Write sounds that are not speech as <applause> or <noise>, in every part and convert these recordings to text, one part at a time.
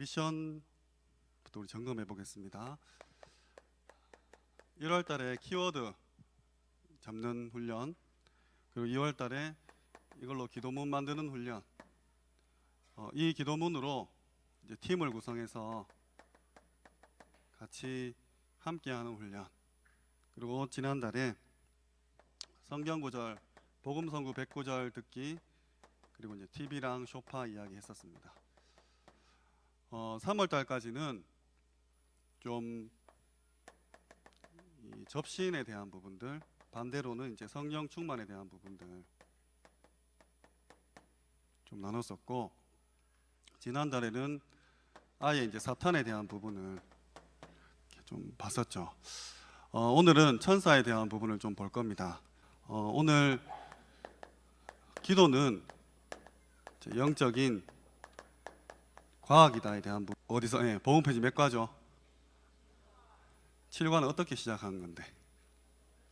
미션부터 우리 점검해 보겠습니다. 1월 달에 키워드 잡는 훈련 그리고 2월 달에 이걸로 기도문 만드는 훈련 어, 이 기도문으로 팀을 구성해서 같이 함께하는 훈련 그리고 지난달에 성경 구절 복음 성구 100구절 듣기 그리고 이제 TV랑 쇼파 이야기 했었습니다. 어, 3월 달까지는 좀이 접신에 대한 부분들 반대로는 이제 성령 충만에 대한 부분들 좀 나눴었고 지난달에는 아예 이제 사탄에 대한 부분을 좀 봤었죠. 어, 오늘은 천사에 대한 부분을 좀 볼 겁니다. 어, 오늘 기도는 영적인 과학이다에 대한 부분. 어디서 예, 보험 페이지 몇 과죠? 7과는 어떻게 시작한 건데?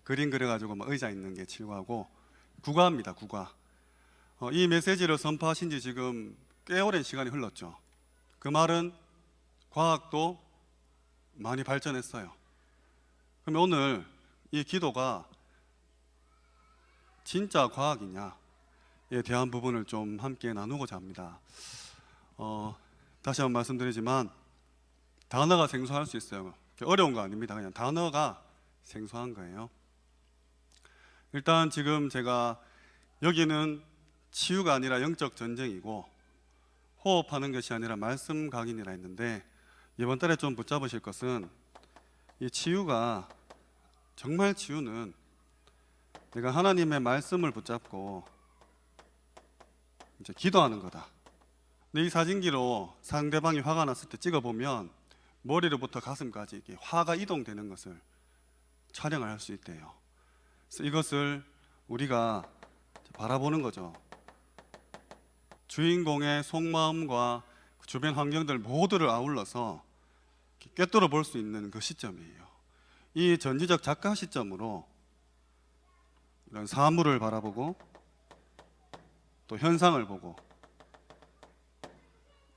그림 그려가지고 막 의자 있는 게 7과고 9과입니다 9과 어, 이 메시지를 선포하신 지 지금 꽤 오랜 시간이 흘렀죠. 그 말은 과학도 많이 발전했어요. 그러면 오늘 이 기도가 진짜 과학이냐에 대한 부분을 좀 함께 나누고자 합니다. 어, 다시 한번 말씀드리지만 단어가 생소할 수 있어요. 어려운 거 아닙니다. 그냥 단어가 생소한 거예요. 일단 지금 제가 여기는 치유가 아니라 영적 전쟁이고 호흡하는 것이 아니라 말씀 각인이라 했는데 이번 달에 좀 붙잡으실 것은 이 치유가 정말 치유는 내가 하나님의 말씀을 붙잡고 이제 기도하는 거다. 근데 이 사진기로 상대방이 화가 났을 때 찍어보면 머리로부터 가슴까지 화가 이동되는 것을 촬영을 할 수 있대요. 그래서 이것을 우리가 바라보는 거죠. 주인공의 속마음과 그 주변 환경들 모두를 아울러서 꿰뚫어 볼 수 있는 그 시점이에요. 이 전지적 작가 시점으로 이런 사물을 바라보고 또 현상을 보고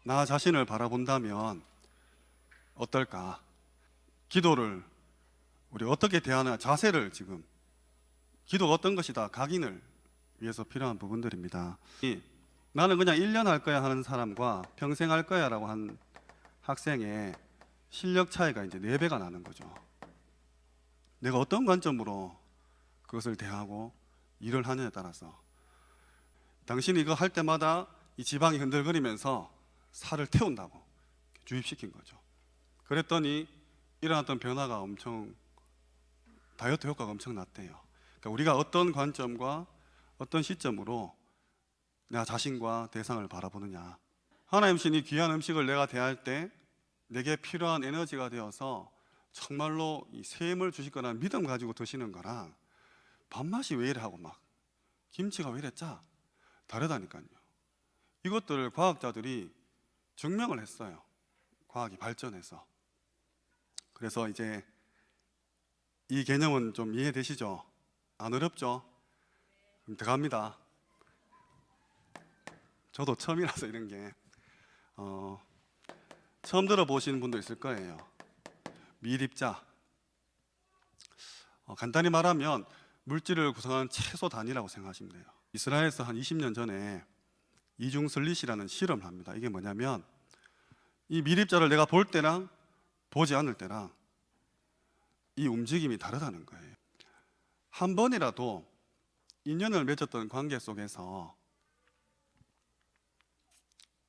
나 자신을 바라본다면 어떨까? 기도를 우리 어떻게 대하나 자세를 지금 기도가 어떤 것이다 각인을 위해서 필요한 부분들입니다. 이, 나는 그냥 1년 할 거야 하는 사람과 평생 할 거야라고 한 학생의 실력 차이가 이제 4배가 나는 거죠. 내가 어떤 관점으로 그것을 대하고 일을 하느냐에 따라서 당신이 이거 할 때마다 이 지방이 흔들거리면서 살을 태운다고 주입시킨 거죠. 그랬더니 일어났던 변화가 엄청 다이어트 효과가 엄청 났대요. 그러니까 우리가 어떤 관점과 어떤 시점으로 내 자신과 대상을 바라보느냐. 하나님 신이 귀한 음식을 내가 대할 때 내게 필요한 에너지가 되어서 정말로 이 샘을 주실 거라는 믿음 가지고 드시는 거랑 밥맛이 왜 이래 하고 막 김치가 왜짜 다르다니까요. 이것들을 과학자들이 증명을 했어요. 과학이 발전해서. 그래서 이제 이 개념은 좀 이해되시죠? 안 어렵죠? 그럼 들어갑니다. 저도 처음이라서 이런 게 어, 처음 들어보시는 분도 있을 거예요. 미립자. 어, 간단히 말하면 물질을 구성하는 채소 단위라고 생각하시면 돼요. 이스라엘에서 한 20년 전에 이중 슬릿이라는 실험을 합니다. 이게 뭐냐면 이 미립자를 내가 볼 때랑 보지 않을 때랑 이 움직임이 다르다는 거예요. 한 번이라도 인연을 맺었던 관계 속에서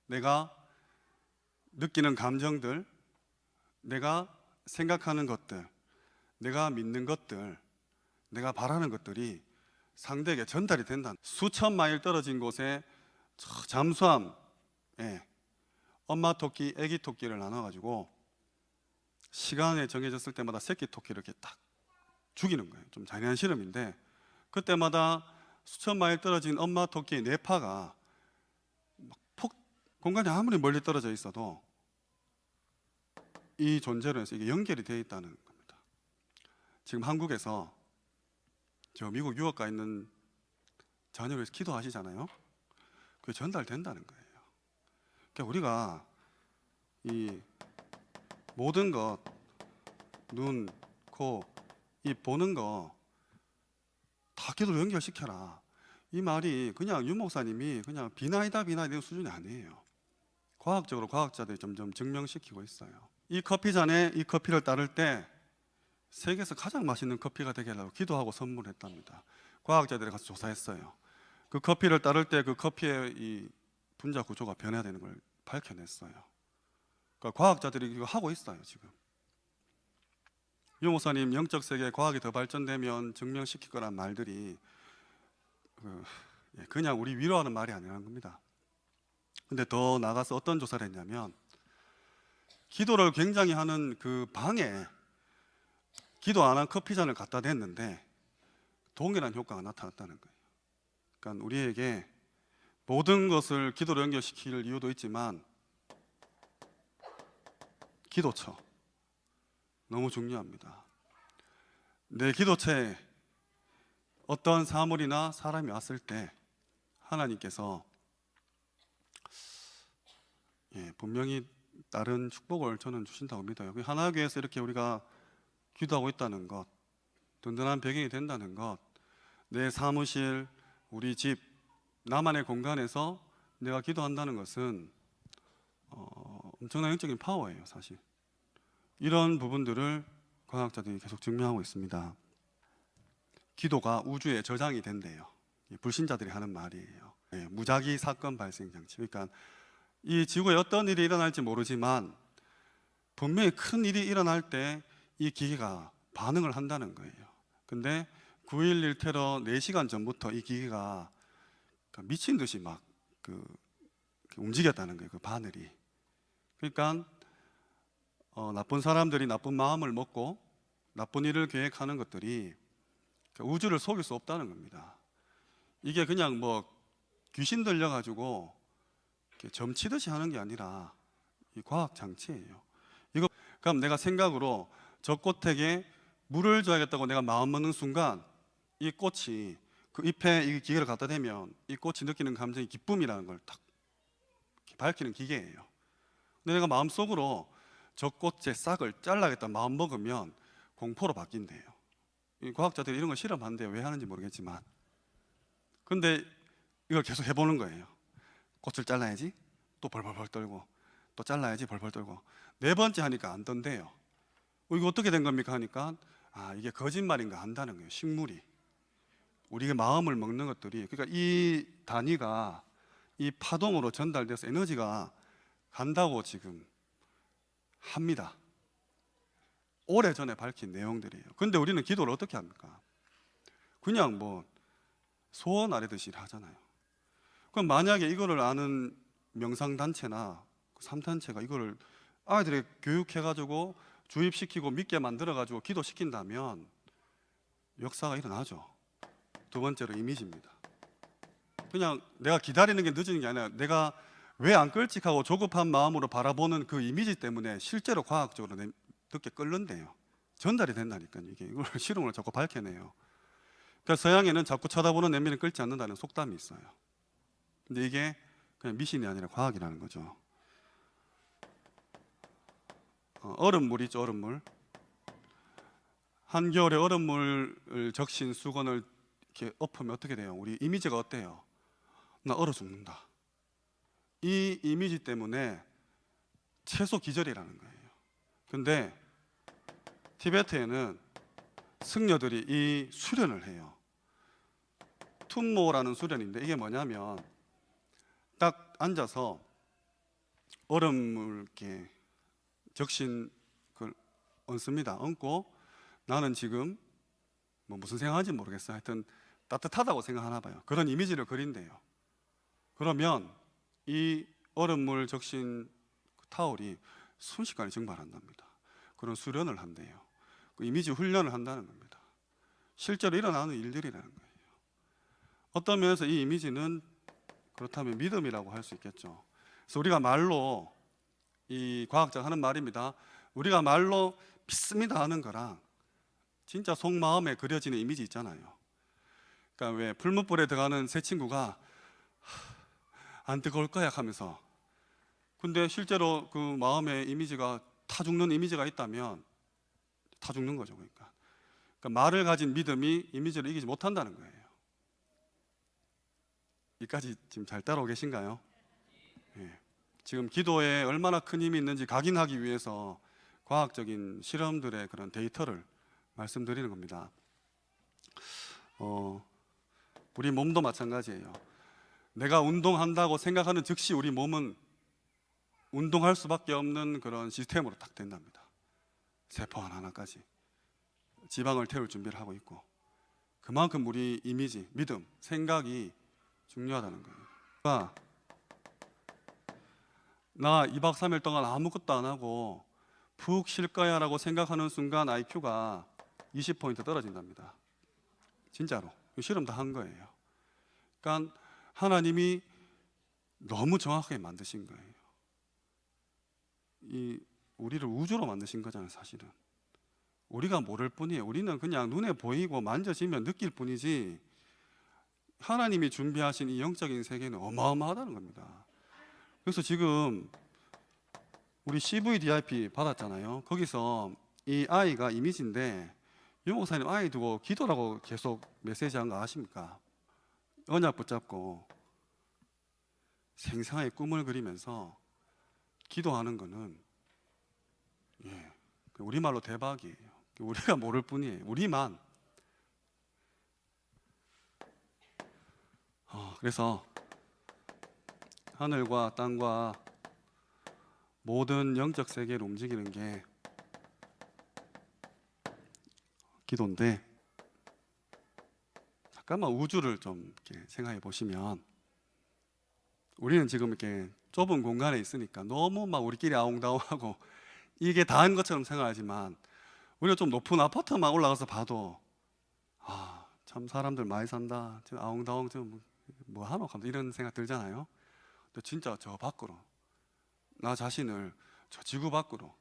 내가 느끼는 감정들, 내가 생각하는 것들, 내가 믿는 것들, 내가 바라는 것들이 상대에게 전달이 된다. 수천 마일 떨어진 곳에 저 잠수함, 예, 엄마 토끼, 아기 토끼를 나눠가지고 시간에 정해졌을 때마다 새끼 토끼를 이렇게 딱 죽이는 거예요. 좀 잔인한 실험인데 그때마다 수천 마일 떨어진 엄마 토끼의 뇌파가 막 폭, 공간이 아무리 멀리 떨어져 있어도 이 존재로 해서 이게 연결이 되어 있다는 겁니다. 지금 한국에서 저 미국 유학 가 있는 자녀를 기도하시잖아요. 그게 전달된다는 거예요. 그러니까 우리가 이 모든 것, 눈, 코, 이 보는 거 다 기도로 연결시켜라. 이 말이 그냥 유 목사님이 그냥 비나이다 비나이다 수준이 아니에요. 과학적으로 과학자들이 점점 증명시키고 있어요. 이 커피 잔에 이 커피를 따를 때 세계에서 가장 맛있는 커피가 되게 하려고 기도하고 선물했답니다. 과학자들이 가서 조사했어요. 그 커피를 따를 때 그 커피의 이 분자 구조가 변해야 되는 걸 밝혀냈어요. 그러니까 과학자들이 이거 하고 있어요 지금. 유 목사님 영적 세계 과학이 더 발전되면 증명시킬 거란 말들이 그, 예, 그냥 우리 위로하는 말이 아니라는 겁니다. 근데 더 나가서 어떤 조사를 했냐면 기도를 굉장히 하는 그 방에 기도 안 한 커피 잔을 갖다 댔는데 동일한 효과가 나타났다는 거예요. 그러니까 우리에게 모든 것을 기도로 연결시킬 이유도 있지만 기도처 너무 중요합니다. 내 기도처에 어떤 사물이나 사람이 왔을 때 하나님께서 예, 분명히 다른 축복을 저는 주신다고 믿어요. 그 하나교회에서 이렇게 우리가 기도하고 있다는 것, 든든한 배경이 된다는 것, 내 사무실, 우리 집, 나만의 공간에서 내가 기도한다는 것은 어, 엄청난 영적인 파워예요, 사실. 이런 부분들을 과학자들이 계속 증명하고 있습니다. 기도가 우주에 저장이 된대요. 이 불신자들이 하는 말이에요. 예, 무작위 사건 발생 장치. 그러니까 이 지구에 어떤 일이 일어날지 모르지만 분명히 큰 일이 일어날 때 이 기계가 반응을 한다는 거예요. 근데 9.11 테러 4시간 전부터 이 기계가 미친 듯이 막 그 움직였다는 거예요. 그 바늘이. 그러니까 어, 나쁜 사람들이 나쁜 마음을 먹고 나쁜 일을 계획하는 것들이 그 우주를 속일 수 없다는 겁니다. 이게 그냥 뭐 귀신 들려 가지고 이렇게 점치듯이 하는 게 아니라 이 과학 장치예요. 이거 그럼 내가 생각으로 저 꽃에게 물을 줘야겠다고 내가 마음 먹는 순간 이 꽃이 그 잎에 이 기계를 갖다 대면 이 꽃이 느끼는 감정이 기쁨이라는 걸 딱 밝히는 기계예요. 근데 내가 마음속으로 저 꽃의 싹을 잘라야겠다 마음 먹으면 공포로 바뀐대요. 이 과학자들이 이런 걸 실험한대요. 왜 하는지 모르겠지만. 근데 이걸 계속 해보는 거예요. 꽃을 잘라야지. 또 벌벌벌 떨고. 또 잘라야지 벌벌 떨고. 네 번째 하니까 안 던데요. 어, 이거 어떻게 된 겁니까? 하니까 아 이게 거짓말인가 한다는 거예요. 식물이. 우리가 마음을 먹는 것들이 그러니까 이 단위가 이 파동으로 전달돼서 에너지가 간다고 지금 합니다. 오래 전에 밝힌 내용들이에요. 근데 우리는 기도를 어떻게 합니까? 그냥 뭐 소원 아래듯이 하잖아요. 그럼 만약에 이거를 아는 명상 단체나 삼단체가 이거를 아이들에 교육해 가지고 주입시키고 믿게 만들어 가지고 기도시킨다면 역사가 일어나죠. 두 번째로 이미지입니다. 그냥 내가 기다리는 게 늦은 게 아니라 내가 왜 안 끌직하고 조급한 마음으로 바라보는 그 이미지 때문에 실제로 과학적으로 내- 늦게 끓는데요. 전달이 된다니까요. 이게 이걸 <laughs> 실험을 자꾸 밝혀내요. 그러니까 서양에는 자꾸 쳐다보는 내면이 끓지 않는다는 속담이 있어요. 근데 이게 그냥 미신이 아니라 과학이라는 거죠. 어, 얼음물 있죠, 얼음물. 한겨울에 얼음물을 적신 수건을 이렇게 엎으면 어떻게 돼요? 우리 이미지가 어때요? 나 얼어 죽는다. 이 이미지 때문에 채소 기절이라는 거예요. 근데 티베트에는 승려들이 이 수련을 해요. 툰모라는 수련인데 이게 뭐냐면 딱 앉아서 얼음물 이렇게 적신 그 얹습니다. 얹고 나는 지금 뭐 무슨 생각하는지 모르겠어요. 하여튼 따뜻하다고 생각하나 봐요. 그런 이미지를 그린대요. 그러면 이 얼음물 적신 그 타올이 순식간에 증발한답니다. 그런 수련을 한대요. 그 이미지 훈련을 한다는 겁니다. 실제로 일어나는 일들이라는 거예요. 어떤 면에서 이 이미지는 그렇다면 믿음이라고 할 수 있겠죠. 그래서 우리가 말로 이 과학자가 하는 말입니다. 우리가 말로 믿습니다 하는 거랑 진짜 속마음에 그려지는 이미지 있잖아요. 그러니까 왜 풀무불에 들어가는 새 친구가 하, 안 뜨거울 거야 하면서 근데 실제로 그 마음의 이미지가 타 죽는 이미지가 있다면 타 죽는 거죠. 그러니까. 그러니까 말을 가진 믿음이 이미지를 이기지 못한다는 거예요. 여기까지 지금 잘 따라오 계신가요? 예. 지금 기도에 얼마나 큰 힘이 있는지 각인하기 위해서 과학적인 실험들의 그런 데이터를 말씀드리는 겁니다. 어, 우리 몸도 마찬가지예요. 내가 운동한다고 생각하는 즉시 우리 몸은 운동할 수밖에 없는 그런 시스템으로 딱 된답니다. 세포 하나하나까지 지방을 태울 준비를 하고 있고 그만큼 우리 이미지, 믿음, 생각이 중요하다는 거예요. 그러니까 나 2박 3일 동안 아무것도 안 하고 푹 쉴 거야라고 생각하는 순간 IQ가 20포인트 떨어진답니다. 진짜로. 실험 다 한 거예요. 그러니까 하나님이 너무 정확하게 만드신 거예요. 이 우리를 우주로 만드신 거잖아요, 사실은. 우리가 모를 뿐이에요. 우리는 그냥 눈에 보이고 만져지면 느낄 뿐이지 하나님이 준비하신 이 영적인 세계는 어마어마하다는 겁니다. 그래서 지금 우리 CVDIP 받았잖아요. 거기서 이 아이가 이미지인데 유 목사님 아이 두고 기도라고 계속 메시지한 거 아십니까? 언약 붙잡고 생생하게 꿈을 그리면서 기도하는 거는 예, 우리말로 대박이에요. 우리가 모를 뿐이에요. 우리만 어, 그래서 하늘과 땅과 모든 영적 세계를 움직이는 게 기도인데 잠깐만 우주를 좀 이렇게 생각해 보시면 우리는 지금 이렇게 좁은 공간에 있으니까 너무 막 우리끼리 아웅다웅하고 <laughs> 이게 다인 것처럼 생각하지만 우리가 좀 높은 아파트만 올라가서 봐도 아 참 사람들 많이 산다 지금 아웅다웅 지금 뭐 하노 이런 생각 들잖아요. 근데 진짜 저 밖으로 나 자신을 저 지구 밖으로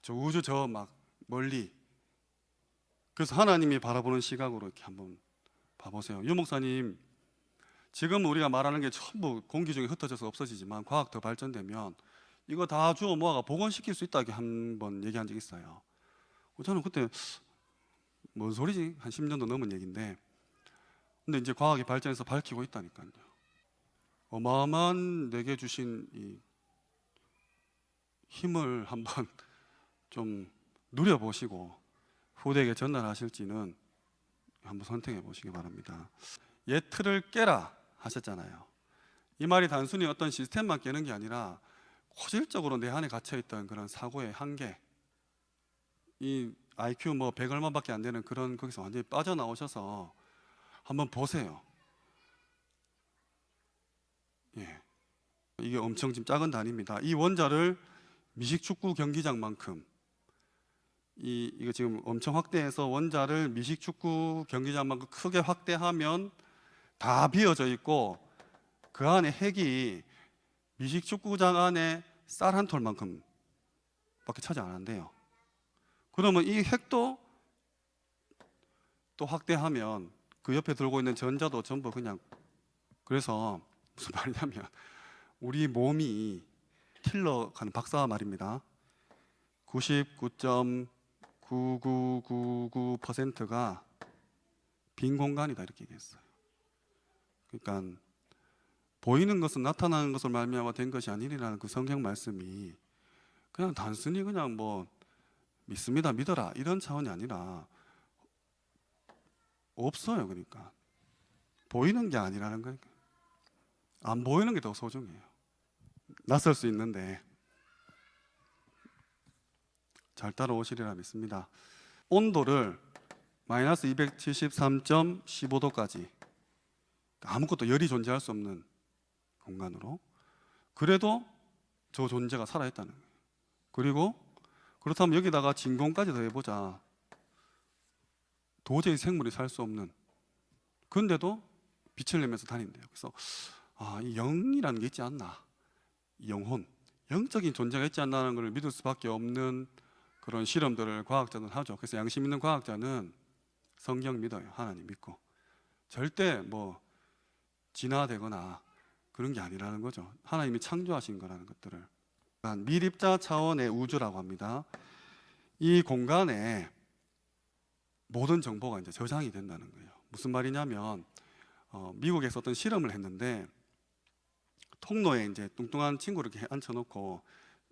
저 우주 저 막 멀리 그래서 하나님이 바라보는 시각으로 이렇게 한번 봐보세요. 유 목사님 지금 우리가 말하는 게 전부 공기 중에 흩어져서 없어지지만 과학 더 발전되면 이거 다 주워 모아가 복원시킬 수 있다고 한번 얘기한 적 있어요. 저는 그때 뭔 소리지? 한 10년도 넘은 얘기인데 근데 이제 과학이 발전해서 밝히고 있다니까요. 어마어마한 내게 주신 이 힘을 한번 <laughs> 좀 누려보시고 후대에게 전달하실지는 한번 선택해 보시기 바랍니다. 옛 틀을 깨라 하셨잖아요. 이 말이 단순히 어떤 시스템만 깨는 게 아니라 고질적으로 내 안에 갇혀 있던 그런 사고의 한계, 이 IQ 뭐100 얼마밖에 안 되는 그런 거기서 완전히 빠져나오셔서 한번 보세요. 예. 이게 엄청 지금 작은 단위입니다. 이 원자를 미식축구 경기장만큼 이 이거 지금 엄청 확대해서 원자를 미식 축구 경기장만큼 크게 확대하면 다 비어져 있고 그 안에 핵이 미식 축구장 안에 쌀 한 톨만큼 밖에 차지 안 한대요. 그러면 이 핵도 또 확대하면 그 옆에 들고 있는 전자도 전부 그냥 그래서 무슨 말이냐면 우리 몸이 틸러 가는 박사 말입니다. 99.9999%가 빈 공간이다 이렇게 얘기했어요. 그러니까 보이는 것은 나타나는 것을 말미암아 된 것이 아니라는 그 성경 말씀이 그냥 단순히 그냥 뭐 믿습니다 믿어라 이런 차원이 아니라 없어요 그러니까 보이는 게 아니라는 거니까 안 보이는 게 더 소중해요 낯설 수 있는데 잘 따라오시리라 믿습니다 온도를 마이너스 273.15도까지 아무것도 열이 존재할 수 없는 공간으로 그래도 저 존재가 살아있다는 그리고 그렇다면 여기다가 진공까지 더해보자 도저히 생물이 살 수 없는 그런데도 빛을 내면서 다닌대요. 그래서 아, 이 영이라는 게 있지 않나? 이 영혼, 영적인 존재가 있지 않나는 걸 믿을 수밖에 없는 그런 실험들을 과학자는 하죠. 그래서 양심 있는 과학자는 성경 믿어요. 하나님 믿고 절대 뭐 진화되거나 그런 게 아니라는 거죠. 하나님이 창조하신 거라는 것들을 미립자 차원의 우주라고 합니다. 이 공간에 모든 정보가 이제 저장이 된다는 거예요. 무슨 말이냐면 어, 미국에서 어떤 실험을 했는데 통로에 이제 뚱뚱한 친구를 이렇게 앉혀놓고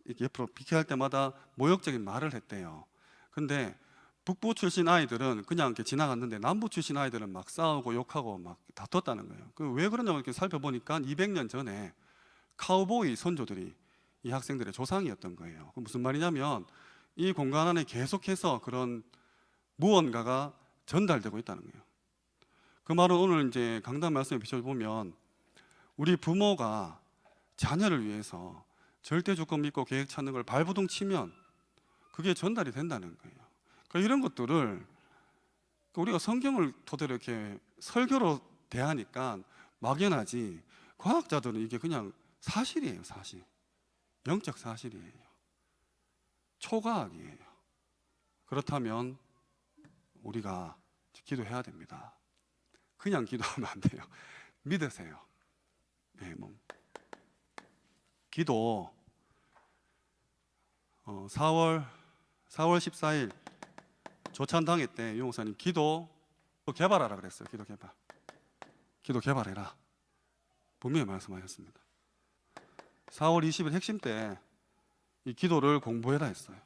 이렇게 옆으로 비켜할 때마다 모욕적인 말을 했대요. 근데 북부 출신 아이들은 그냥 이렇게 지나갔는데 남부 출신 아이들은 막 싸우고 욕하고 막 다퉜다는 거예요. 그 왜 그러냐고 이렇게 살펴보니까 200년 전에 카우보이 선조들이 이 학생들의 조상이었던 거예요. 그 무슨 말이냐면 이 공간 안에 계속해서 그런 무언가가 전달되고 있다는 거예요. 그 말은 오늘 이제 강단 말씀에 비춰보면 우리 부모가 자녀를 위해서 절대 조건 믿고 계획 찾는 걸 발부둥 치면 그게 전달이 된다는 거예요. 그러니까 이런 것들을 우리가 성경을 토대로 이렇게 설교로 대하니까 막연하지 과학자들은 이게 그냥 사실이에요, 사실. 영적 사실이에요. 초과학이에요. 그렇다면 우리가 기도해야 됩니다. 그냥 기도하면 안 돼요. 믿으세요. 네, 뭐 기도 어, 4월 4월 14일 조찬당회 때 유목사님 기도 개발하라 그랬어요. 기도 개발. 기도 개발해라. 분명히 말씀하셨습니다. 4월 20일 핵심 때 이 기도를 공부해라 했어요.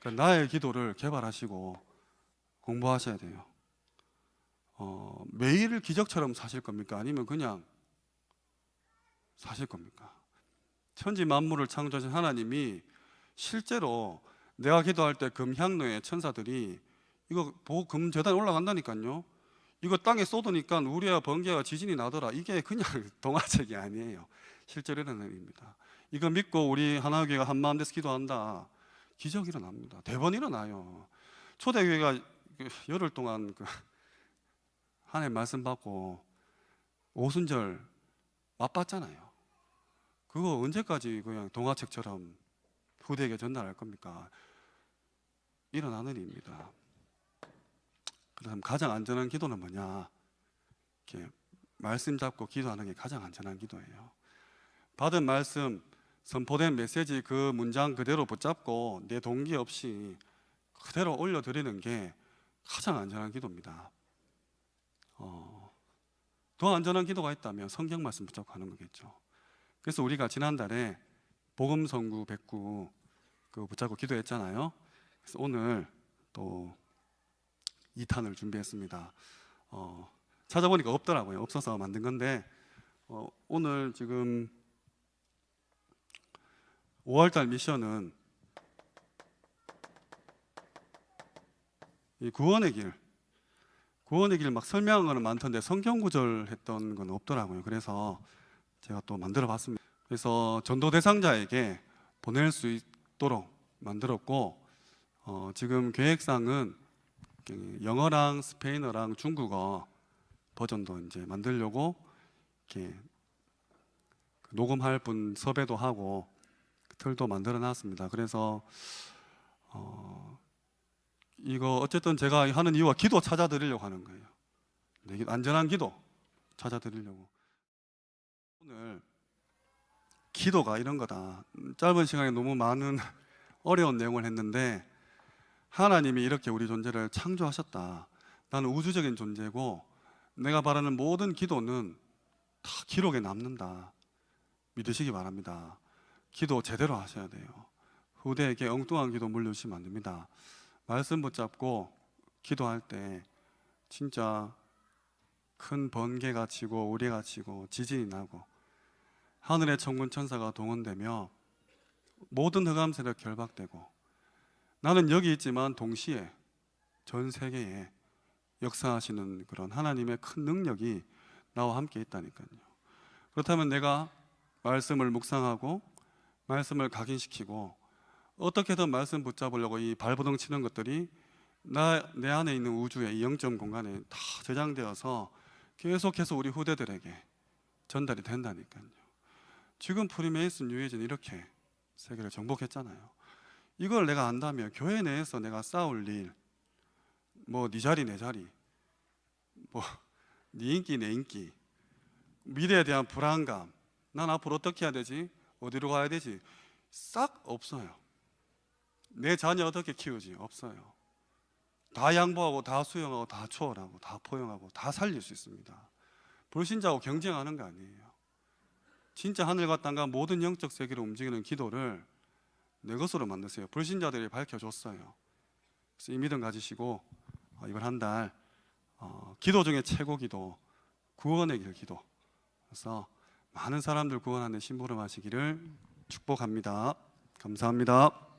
그러니까 나의 기도를 개발하시고 공부하셔야 돼요. 어, 매일을 기적처럼 사실 겁니까? 아니면 그냥 사실 겁니까? 천지 만물을 창조하신 하나님이 실제로 내가 기도할 때 금향로의 천사들이 이거 보고 금재단에 올라간다니까요. 이거 땅에 쏟으니까 우리와 번개와 지진이 나더라. 이게 그냥 <laughs> 동화책이 아니에요. 실제로 일어나는 일입니다. 이거 믿고 우리 하나교회가 한마음 돼서 기도한다. 기적이 일어납니다. 대번 일어나요. 초대교회가 그 열흘 동안 그 <laughs> 하나님 말씀 받고 오순절 맛봤잖아요. 그거 언제까지 그냥 동화책처럼 후대에게 전달할 겁니까? 일어나는 일입니다. 그다음 가장 안전한 기도는 뭐냐? 이렇게 말씀 잡고 기도하는 게 가장 안전한 기도예요. 받은 말씀, 선포된 메시지 그 문장 그대로 붙잡고 내 동기 없이 그대로 올려드리는 게 가장 안전한 기도입니다. 어, 더 안전한 기도가 있다면 성경 말씀 붙잡고 하는 거겠죠. 그래서 우리가 지난달에 복음 선구 109그 붙잡고 기도했잖아요. 그래서 오늘 또 2탄을 준비했습니다. 어, 찾아보니까 없더라고요. 없어서 만든 건데 어, 오늘 지금 5월달 미션은 이 구원의 길, 구원의 길 막 설명한 거는 많던데 성경 구절 했던 건 없더라고요. 그래서 제가 또 만들어 봤습니다. 그래서 전도 대상자에게 보낼 수 있도록 만들었고 어, 지금 계획상은 그 영어랑 스페인어랑 중국어 버전도 이제 만들려고 이렇게 녹음할 분 섭외도 하고 틀도 만들어 놨습니다. 그래서 어, 이거 어쨌든 제가 하는 이유가 기도 찾아드리려고 하는 거예요. 네, 안전한 기도 찾아드리려고. 오늘 기도가 이런 거다. 음, 짧은 시간에 너무 많은 <laughs> 어려운 내용을 했는데 하나님이 이렇게 우리 존재를 창조하셨다. 나는 우주적인 존재고 내가 바라는 모든 기도는 다 기록에 남는다. 믿으시기 바랍니다. 기도 제대로 하셔야 돼요. 후대에게 엉뚱한 기도 물려주시면 안 됩니다. 말씀 붙잡고 기도할 때 진짜 큰 번개가 치고 우리가 치고 지진이 나고 하늘의 천군 천사가 동원되며 모든 흑암 세력 결박되고 나는 여기 있지만 동시에 전 세계에 역사하시는 그런 하나님의 큰 능력이 나와 함께 있다니까요. 그렇다면 내가 말씀을 묵상하고 말씀을 각인시키고 어떻게든 말씀 붙잡으려고 이 발버둥 치는 것들이 나 내 안에 있는 우주의 이 영점 공간에 다 저장되어서 계속해서 우리 후대들에게 전달이 된다니까요. 지금 프리메이슨 유해진 이렇게 세계를 정복했잖아요. 이걸 내가 안다면 교회 내에서 내가 싸울 일, 뭐 네 자리 내 자리, 뭐 <laughs> 네 인기 내 인기, 미래에 대한 불안감, 난 앞으로 어떻게 해야 되지? 어디로 가야 되지? 싹 없어요. 내 자녀 어떻게 키우지? 없어요. 다 양보하고 다 수용하고 다 초월하고 다 포용하고 다 살릴 수 있습니다. 불신자하고 경쟁하는 거 아니에요. 진짜 하늘과 땅과 모든 영적 세계를 움직이는 기도를 내 것으로 만드세요. 불신자들이 밝혀줬어요. 그래서 이 믿음 가지시고 어, 이번 한달 어, 기도 중에 최고 기도 구원의 길 기도. 그래서 많은 사람들 구원하는 심부름 하시기를 축복합니다. 감사합니다.